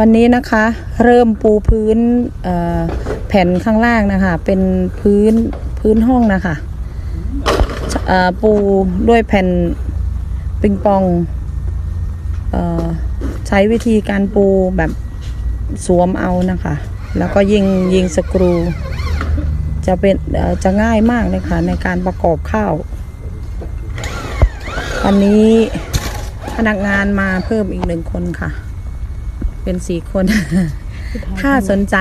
วันนี้นะคะ เริ่มปูพื้นแผ่นข้างล่างนะคะ เป็นพื้นพื้นห้องนะคะปูด้วยแผ่นปิงปองออใช้วิธีการปูแบบสวมเอานะคะ แล้วก็ยิงยิงสกรู จะเป็นจะง่ายมากเลยค่ะในการประกอบข้าว วันนี้พนักงานมาเพิ่มอีกหนึ่งคนค่ะ เป็นสี่คน ถ้าสนใจ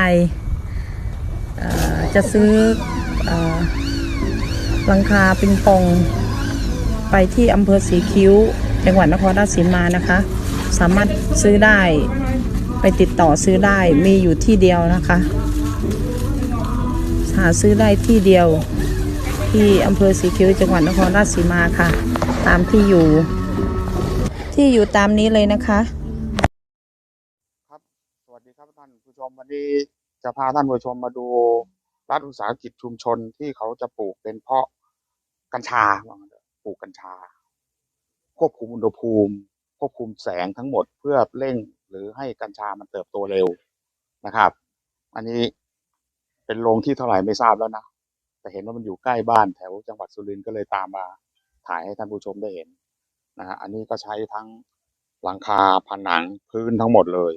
เอ่อจะซื้อเออหลังคาปิงปอง ไปที่อำเภอสีคิ้ว จังหวัดนครราชสีมานะคะ สามารถซื้อได้ไปติดต่อซื้อได้มีอยู่ที่เดียวนะคะหาซื้อได้ที่เดียว ที่อำเภอสีคิ้ว จังหวัดนครราชสีมาค่ะ ตามที่อยู่ ที่อยู่ตามนี้เลยนะคะ ครับ สวัสดีครับท่านผู้ช มวันนี้จะพาท่านผู้ชมมาดูรัฐวิสาหกิจชุมชนที่เขาจะปลูกเป็นเพาะกัญชาปลูกกัญชา ควบคุมอุณหภูมิ ควบคุมแสงทั้งหมดเพื่อเร่งหรือให้กัญชามันเติบโตเร็วนะครับ อันนี้เป็นโรงที่เท่าไหร่ไม่ทราบแล้วนะ แต่เห็นว่ามันอยู่ใกล้บ้านแถวจังหวัดสุรินทร์ก็เลยตามมาถ่ายให้ท่านผู้ชมได้เห็นนะฮะอันนี้ก็ใช้ทั้งหลังคาผนังพื้นทั้งหมดเลย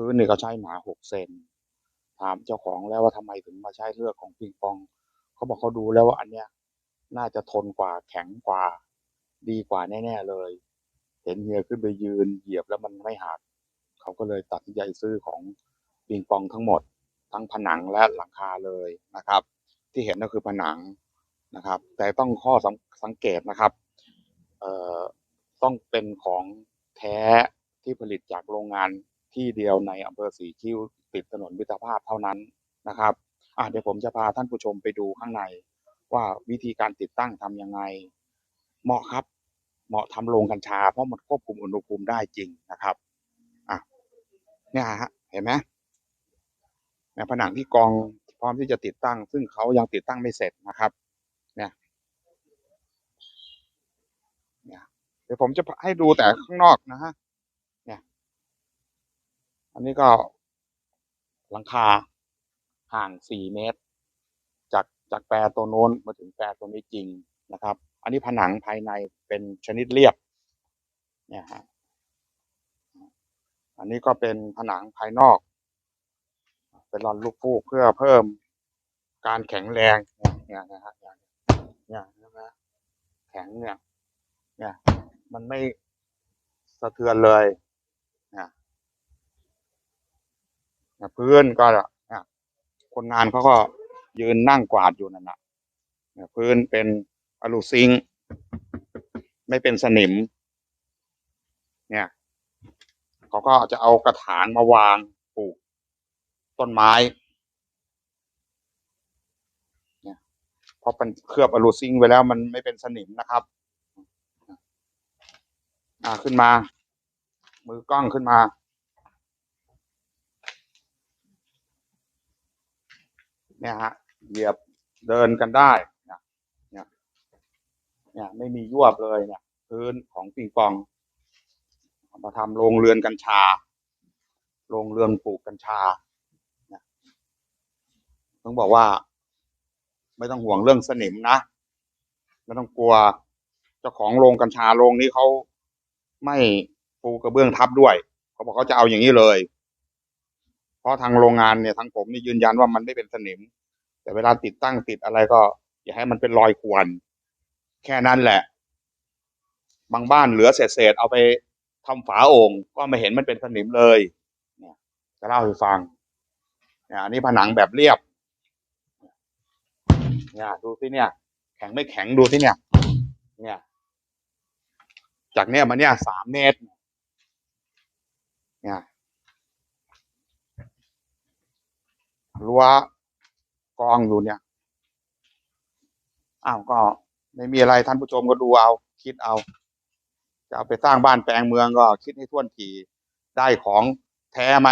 พื้นนี่ก็ใช้หนาหกเซนถามเจ้าของแล้วว่าทำไมถึงมาใช้เลือกของปิงปอง เขาบอกเขาดูแล้วว่าอันเนี้ยน่าจะทนกว่าแข็งกว่า ดีกว่าแน่ๆเลย เห็นเฮียขึ้นไปยืนเหยียบแล้วมันไม่หักเขาก็เลยตัดสินใจซื้อของปิงปองทั้งหมด ทั้งผนังและหลังคาเลยนะครับ ที่เห็นก็คือผนังนะครับ แต่ต้องข้อสังสังเกตนะครับเอ่อต้องเป็นของแท้ที่ผลิตจากโรงงาน ที่เดียวในอำเภอสีคิ้วติดถนนมิตรภาพเท่านั้นนะครับอะเดี๋ยวผมจะพาท่านผู้ชมไปดูข้างใน ว่าวิธีการติดตั้งทำยังไง เหมาะครับ เหมาะทำโรงกัญชา เพราะมันควบคุมอุณหภูมิได้จริงนะครับอะเนี่ยฮะเห็นไหมเนี่ยผนังที่กองพร้อมที่จะติดตั้ง ซึ่งเขายังติดตั้งไม่เสร็จนะครับ เนี่ยเนี่ยเดี๋ยวผมจะให้ดูแต่ข้างนอกนะฮะ อันนี้ก็หลังคาห่างสี่เมตร จากจากแปรตัวโน้นมาถึงแปรตัวนี้จริงนะครับ อันนี้ผนังภายในเป็นชนิดเรียบเนี่ยฮะอันนี้ก็เป็นผนังภายนอก เป็นรอนลูกฟูกเพื่อเพิ่มการแข็งแรงเนี่ยนะฮะเนี่ยนะฮะแข็งเนี่ยเนี่ยมันไม่สะเทือนเลยเนี่ย พื้นก็เนี่ยคนงานเขาก็ยืนนั่งกวาดอยู่นั่นนะเนี่ยพื้นเป็นอลูซิง ไม่เป็นสนิม เนี่ยเขาก็จะเอากระถางมาวางปลูกต้นไม้เนี่ยเพราะเป็นเคลือบอลูซิงไว้แล้วมันไม่เป็นสนิมนะครับ อ่าขึ้นมา มือกล้องขึ้นมา เนี่ยฮะเหยียบเดินกันได้เนี่ยเนี่ยเนี่ยไม่มียวบเลยเนี่ยพื้นของปิงปองมาทำโรงเรือนกัญชาโรงเรือนปลูกกัญชาเนี่ยต้องบอกว่า ไม่ต้องห่วงเรื่องสนิมนะ ไม่ต้องกลัว เจ้าของโรงกัญชาโรงนี้เขาไม่ปูกระเบื้องทับด้วย เขาบอกเขาจะเอาอย่างนี้เลย ราะทางโรงงานเนี่ยทางผมนี่ยืนยันว่ามันไม่เป็นสนิม แต่เวลาติดตั้งติดอะไรก็ อย่าให้มันเป็นรอยข่วนแค่นั้นแหละ บางบ้านเหลือเศษๆเอาไปทำฝาโอ่งก็ไม่เห็นมันเป็นสนิมเลยเนี่ยจะเล่าให้ฟังเนี่ยอันนี้ผนังแบบเรียบเนี่ยดูสิเนี่ย แข็งไม่แข็งดูสิเนี่ย เนี่ย จากเนี่ยมาเนี่ยสามเมตรเนี่ย รั้วกองอยู่เนี่ย อ้าวก็ไม่มีอะไรท่านผู้ชมก็ดูเอา คิดเอา จะเอาไปสร้างบ้านแปลงเมืองก็คิดให้ท่วนทีได้ของแท้ไหม